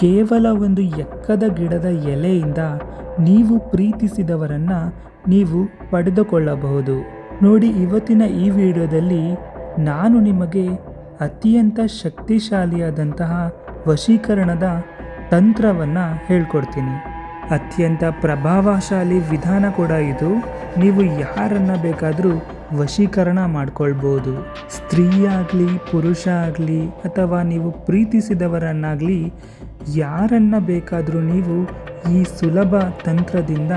ಕೇವಲ ಒಂದು ಎಕ್ಕದ ಗಿಡದ ಎಲೆಯಿಂದ ನೀವು ಪ್ರೀತಿಸಿದವರನ್ನು ನೀವು ಪಡೆದುಕೊಳ್ಳಬಹುದು. ನೋಡಿ, ಇವತ್ತಿನ ಈ ವಿಡಿಯೋದಲ್ಲಿ ನಾನು ನಿಮಗೆ ಅತ್ಯಂತ ಶಕ್ತಿಶಾಲಿಯಾದಂತಹ ವಶೀಕರಣದ ತಂತ್ರವನ್ನು ಹೇಳ್ಕೊಡ್ತೀನಿ. ಅತ್ಯಂತ ಪ್ರಭಾವಶಾಲಿ ವಿಧಾನ ಕೂಡ ಇದು. ನೀವು ಯಾರನ್ನು ಬೇಕಾದರೂ ವಶೀಕರಣ ಮಾಡ್ಕೊಳ್ಬೋದು. ಸ್ತ್ರೀಯಾಗಲಿ ಪುರುಷ ಆಗಲಿ ಅಥವಾ ನೀವು ಪ್ರೀತಿಸಿದವರನ್ನಾಗಲಿ ಯಾರನ್ನ ಬೇಕಾದರೂ ನೀವು ಈ ಸುಲಭ ತಂತ್ರದಿಂದ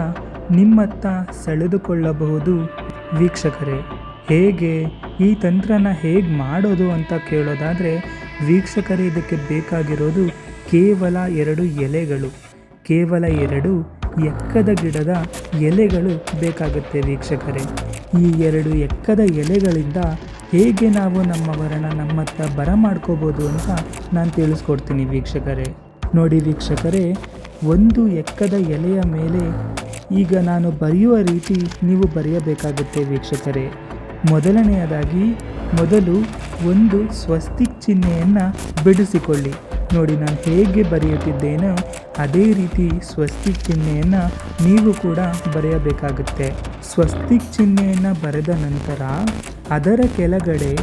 ನಿಮ್ಮತ್ತ ಸೆಳೆದುಕೊಳ್ಳಬಹುದು. ವೀಕ್ಷಕರೇ, ಹೇಗೆ ಈ ತಂತ್ರನ ಹೇಗೆ ಮಾಡೋದು ಅಂತ ಕೇಳೋದಾದರೆ, ವೀಕ್ಷಕರೇ ಇದಕ್ಕೆ ಬೇಕಾಗಿರೋದು ಕೇವಲ ಎರಡು ಎಲೆಗಳು. ಕೇವಲ ಎರಡು ಎಕ್ಕದ ಗಿಡದ ಎಲೆಗಳು ಬೇಕಾಗುತ್ತೆ ವೀಕ್ಷಕರೇ. ಈ ಎರಡು ಎಕ್ಕದ ಎಲೆಗಳಿಂದ ಹೇಗೆ ನಾವು ನಮ್ಮವರನ್ನ ನಮ್ಮತ್ತ ಬರ ಮಾಡ್ಕೋಬೋದು ಅಂತ ನಾನು ತಿಳಿಸ್ಕೊಡ್ತೀನಿ ವೀಕ್ಷಕರೇ. ನೋಡಿ ವೀಕ್ಷಕರೇ, ಒಂದು ಎಕ್ಕದ ಎಲೆಯ ಮೇಲೆ ಈಗ ನಾನು ಬರೆಯುವ ರೀತಿ ನೀವು ಬರೆಯಬೇಕಾಗುತ್ತೆ ವೀಕ್ಷಕರೇ. ಮೊದಲನೆಯದಾಗಿ, ಮೊದಲು ಒಂದು ಸ್ವಸ್ತಿಕ್ ಚಿಹ್ನೆಯನ್ನು ಬಿಡಿಸಿಕೊಳ್ಳಿ. ನೋಡಿ, ನಾನು ಹೇಗೆ ಬರೆಯುತ್ತಿದ್ದೇನೋ ಅದೇ ರೀತಿ ಸ್ವಸ್ತಿಕ್ ಚಿಹ್ನೆಯನ್ನು ನೀವು ಕೂಡ ಬರೆಯಬೇಕಾಗುತ್ತೆ. ಸ್ವಸ್ತಿಕ್ ಚಿಹ್ನೆಯನ್ನು ಬರೆದ ನಂತರ ಅದರ ಕೆಳಗಡೆ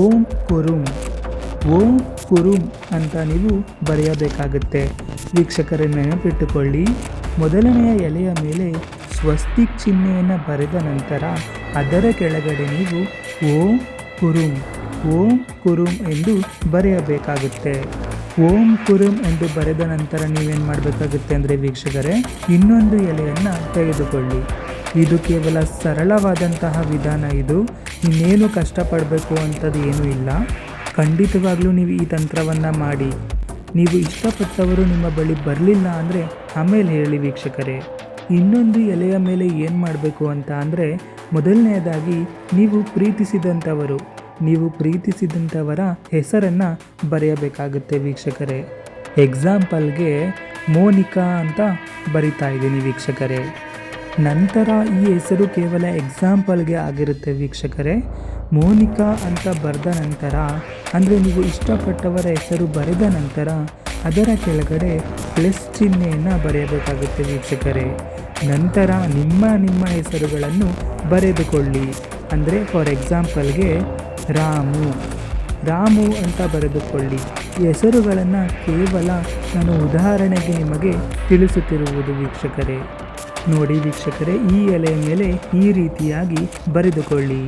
ಓಂ ಕುರುಂ ಓಂ ಕುರುಂ ಅಂತ ನೀವು ಬರೆಯಬೇಕಾಗುತ್ತೆ. ವೀಕ್ಷಕರ, ನೆನಪಿಟ್ಟುಕೊಳ್ಳಿ, ಮೊದಲನೆಯ ಎಲೆಯ ಮೇಲೆ ಸ್ವಸ್ತಿಕ್ ಚಿಹ್ನೆಯನ್ನು ಬರೆದ ನಂತರ ಅದರ ಕೆಳಗಡೆ ನೀವು ಓಂ ಕುರುಂ ಓಂ ಕುರುಂ ಎಂದು ಬರೆಯಬೇಕಾಗುತ್ತೆ. ಓಂ ಕುರುಂ ಎಂದು ಬರೆದ ನಂತರ ನೀವೇನು ಮಾಡಬೇಕಾಗುತ್ತೆ ಅಂದರೆ ವೀಕ್ಷಕರೇ, ಇನ್ನೊಂದು ಎಲೆಯನ್ನು ತೆಗೆದುಕೊಳ್ಳಿ. ಇದು ಕೇವಲ ಸರಳವಾದಂತಹ ವಿಧಾನ ಇದು. ಇನ್ನೇನು ಕಷ್ಟಪಡಬೇಕು ಅಂಥದ್ದು ಏನೂ ಇಲ್ಲ. ಖಂಡಿತವಾಗ್ಲೂ ನೀವು ಈ ತಂತ್ರವನ್ನು ಮಾಡಿ. ನೀವು ಇಷ್ಟಪಟ್ಟವರು ನಿಮ್ಮ ಬಳಿ ಬರಲಿಲ್ಲ ಅಂದರೆ ಆಮೇಲೆ ಹೇಳಿ ವೀಕ್ಷಕರೇ. ಇನ್ನೊಂದು ಎಲೆಯ ಮೇಲೆ ಏನು ಮಾಡಬೇಕು ಅಂತ ಅಂದರೆ ಮೊದಲನೆಯದಾಗಿ ನೀವು ಪ್ರೀತಿಸಿದಂಥವರು. ನೀವು ಪ್ರೀತಿಸಿದಂಥವರ ಹೆಸರನ್ನು ಬರೆಯಬೇಕಾಗುತ್ತೆ ವೀಕ್ಷಕರೇ. ಎಕ್ಸಾಂಪಲ್ಗೆ ಮೋನಿಕಾ ಅಂತ ಬರಿತಾ ಇದ್ದೀನಿ ವೀಕ್ಷಕರೇ. ನಂತರ ಈ ಹೆಸರು ಕೇವಲ ಎಕ್ಸಾಂಪಲ್ಗೆ ಆಗಿರುತ್ತೆ ವೀಕ್ಷಕರೇ. ಮೋನಿಕಾ ಅಂತ ಬರೆದ ನಂತರ, ಅಂದರೆ ನೀವು ಇಷ್ಟಪಟ್ಟವರ ಹೆಸರು ಬರೆದ ನಂತರ, ಅದರ ಕೆಳಗಡೆ ಪ್ಲಸ್ ಚಿಹ್ನೆಯನ್ನು ಬರೆಯಬೇಕಾಗುತ್ತೆ ವೀಕ್ಷಕರೇ. ನಂತರ ನಿಮ್ಮ ನಿಮ್ಮ ಹೆಸರುಗಳನ್ನು ಬರೆದುಕೊಳ್ಳಿ. ಅಂದರೆ ಫಾರ್ ಎಕ್ಸಾಂಪಲ್ಗೆ ರಾಮು. ರಾಮು ಅಂತ ಬರೆದುಕೊಳ್ಳಿ. ಹೆಸರುಗಳನ್ನು ಕೇವಲ ನಾನು ಉದಾಹರಣೆಗೆ ನಿಮಗೆ ತಿಳಿಸುತ್ತಿರುವುದು ವೀಕ್ಷಕರೇ. ನೋಡಿ ವೀಕ್ಷಕರೇ, ಈ ಎಲೆಯ ಮೇಲೆ ಈ ರೀತಿಯಾಗಿ ಬರೆದುಕೊಳ್ಳಿ.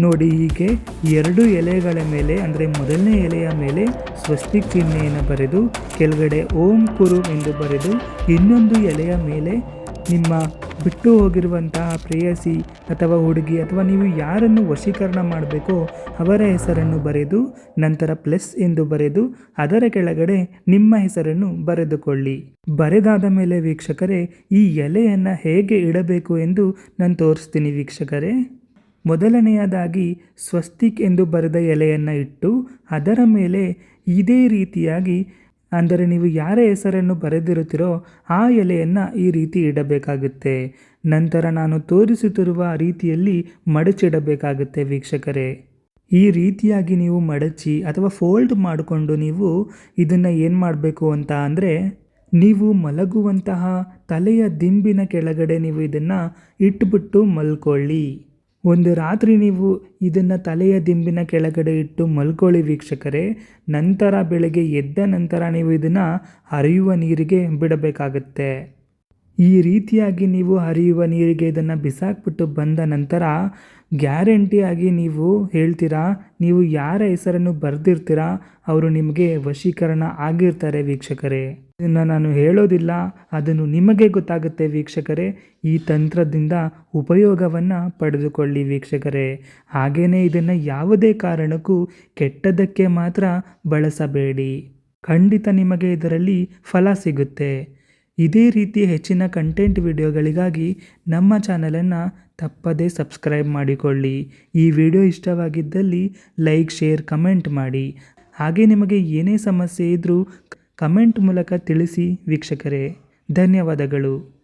ನೋಡಿ ಹೀಗೆ ಎರಡು ಎಲೆಗಳ ಮೇಲೆ, ಅಂದರೆ ಮೊದಲನೇ ಎಲೆಯ ಮೇಲೆ ಸ್ವಸ್ತಿಕ್ ಚಿಹ್ನೆಯನ್ನು ಬರೆದು, ಕೆಳಗಡೆ ಓಂ ಕುರು ಎಂದು ಬರೆದು, ಇನ್ನೊಂದು ಎಲೆಯ ಮೇಲೆ ನಿಮ್ಮ ಬಿಟ್ಟು ಹೋಗಿರುವಂತಹ ಪ್ರೇಯಸಿ ಅಥವಾ ಹುಡುಗಿ ಅಥವಾ ನೀವು ಯಾರನ್ನು ವಶೀಕರಣ ಮಾಡಬೇಕೋ ಅವರ ಹೆಸರನ್ನು ಬರೆದು, ನಂತರ ಪ್ಲಸ್ ಎಂದು ಬರೆದು, ಅದರ ಕೆಳಗಡೆ ನಿಮ್ಮ ಹೆಸರನ್ನು ಬರೆದುಕೊಳ್ಳಿ. ಬರೆದಾದ ಮೇಲೆ ವೀಕ್ಷಕರೇ, ಈ ಎಲೆಯನ್ನು ಹೇಗೆ ಇಡಬೇಕು ಎಂದು ನಾನು ತೋರಿಸ್ತೀನಿ ವೀಕ್ಷಕರೇ. ಮೊದಲನೆಯದಾಗಿ ಸ್ವಸ್ತಿಕ್ ಎಂದು ಬರೆದ ಎಲೆಯನ್ನು ಇಟ್ಟು, ಅದರ ಮೇಲೆ ಇದೇ ರೀತಿಯಾಗಿ ಅಂದರೆ ನೀವು ಯಾರ ಹೆಸರನ್ನು ಬರೆದಿರುತ್ತೀರೋ ಆ ಎಲೆಯನ್ನು ಈ ರೀತಿ ಇಡಬೇಕಾಗುತ್ತೆ. ನಂತರ ನಾನು ತೋರಿಸುತ್ತಿರುವ ರೀತಿಯಲ್ಲಿ ಮಡಚಿಡಬೇಕಾಗುತ್ತೆ ವೀಕ್ಷಕರೇ. ಈ ರೀತಿಯಾಗಿ ನೀವು ಮಡಚಿ ಅಥವಾ ಫೋಲ್ಡ್ ಮಾಡಿಕೊಂಡು ನೀವು ಇದನ್ನು ಏನು ಮಾಡಬೇಕು ಅಂತ ಅಂದರೆ, ನೀವು ಮಲಗುವಂತಹ ತಲೆಯ ದಿಂಬಿನ ಕೆಳಗಡೆ ನೀವು ಇದನ್ನು ಇಟ್ಬಿಟ್ಟು ಮಲ್ಕೊಳ್ಳಿ. ಒಂದು ರಾತ್ರಿ ನೀವು ಇದನ್ನು ತಲೆಯ ದಿಂಬಿನ ಕೆಳಗಡೆ ಇಟ್ಟು ಮಲ್ಕೊಳ್ಳಿ ವೀಕ್ಷಕರೇ. ನಂತರ ಬೆಳಗ್ಗೆ ಎದ್ದ ನಂತರ ನೀವು ಇದನ್ನು ಹರಿಯುವ ನೀರಿಗೆ ಬಿಡಬೇಕಾಗತ್ತೆ. ಈ ರೀತಿಯಾಗಿ ನೀವು ಹರಿಯುವ ನೀರಿಗೆ ಇದನ್ನು ಬಿಸಾಕ್ಬಿಟ್ಟು ಬಂದ ನಂತರ ಗ್ಯಾರಂಟಿಯಾಗಿ ನೀವು ಹೇಳ್ತೀರಾ? ನೀವು ಯಾರ ಹೆಸರನ್ನು ಬರೆದಿರ್ತೀರಾ? ಅವರು ನಿಮಗೆ ವಶೀಕರಣ ಆಗಿರ್ತಾರೆ ವೀಕ್ಷಕರೇ. ಇದನ್ನು ನಾನು ಹೇಳೋದಿಲ್ಲ, ಅದನ್ನು ನಿಮಗೆ ಗೊತ್ತಾಗುತ್ತೆ ವೀಕ್ಷಕರೇ. ಈ ತಂತ್ರದಿಂದ ಉಪಯೋಗವನ್ನು ಪಡೆದುಕೊಳ್ಳಿ ವೀಕ್ಷಕರೇ. ಹಾಗೆಯೇ ಇದನ್ನು ಯಾವುದೇ ಕಾರಣಕ್ಕೂ ಕೆಟ್ಟದಕ್ಕೆ ಮಾತ್ರ ಬಳಸಬೇಡಿ. ಖಂಡಿತ ನಿಮಗೆ ಇದರಲ್ಲಿ ಫಲ ಸಿಗುತ್ತೆ. ಇದೇ ರೀತಿ ಹೆಚ್ಚಿನ ಕಂಟೆಂಟ್ ವಿಡಿಯೋಗಳಿಗಾಗಿ ನಮ್ಮ ಚಾನಲನ್ನು ತಪ್ಪದೇ ಸಬ್ಸ್ಕ್ರೈಬ್ ಮಾಡಿಕೊಳ್ಳಿ. ಈ ವಿಡಿಯೋ ಇಷ್ಟವಾಗಿದ್ದಲ್ಲಿ ಲೈಕ್ ಶೇರ್ ಕಮೆಂಟ್ ಮಾಡಿ. ಹಾಗೆ ನಿಮಗೆ ಏನೇ ಸಮಸ್ಯೆ ಇದ್ದರೂ ಕಮೆಂಟ್ ಮೂಲಕ ತಿಳಿಸಿ ವೀಕ್ಷಕರೇ. ಧನ್ಯವಾದಗಳು.